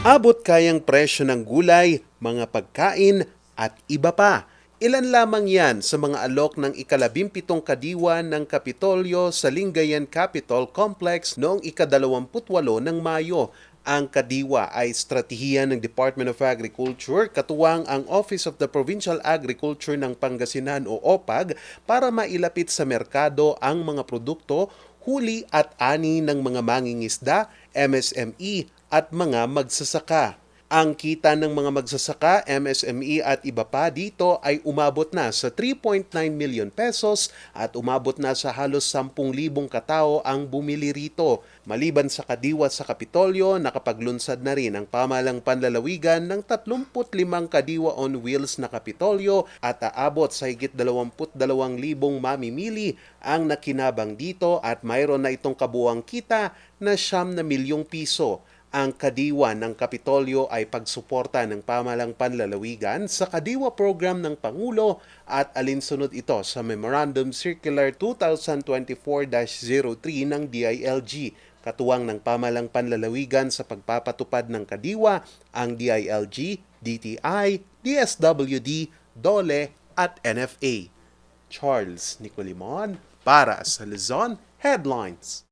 Abot kayang presyo ng gulay, mga pagkain at iba pa. Ilan lamang yan sa mga alok ng ikalabimpitong kadiwa ng Kapitolyo sa Lingayen Capitol Complex noong ikadalawamputwalo ng Mayo. Ang kadiwa ay estratehiya ng Department of Agriculture katuwang ang Office of the Provincial Agriculture ng Pangasinan o OPAG para mailapit sa merkado ang mga produkto, huli at ani ng mga mangingisda, MSME at mga magsasaka. Ang kita ng mga magsasaka, MSME at iba pa dito ay umabot na sa 3.9 million pesos at umabot na sa halos 10,000 katao ang bumili rito. Maliban sa kadiwa sa Kapitolyo, nakapaglunsad na rin ang pamalang panlalawigan ng 35 kadiwa on wheels na Kapitolyo at aabot sa higit 22,000 mamimili ang nakinabang dito at mayroon na itong kabuang kita na siyam na milyong piso. Ang kadiwa ng Kapitolyo ay pagsuporta ng pamalang panlalawigan sa kadiwa program ng Pangulo at alinsunod ito sa Memorandum Circular 2024-03 ng DILG. Katuwang ng pamalang panlalawigan sa pagpapatupad ng kadiwa ang DILG, DTI, DSWD, DOLE at NFA. Charles Nicolimon para sa Luzon Headlines.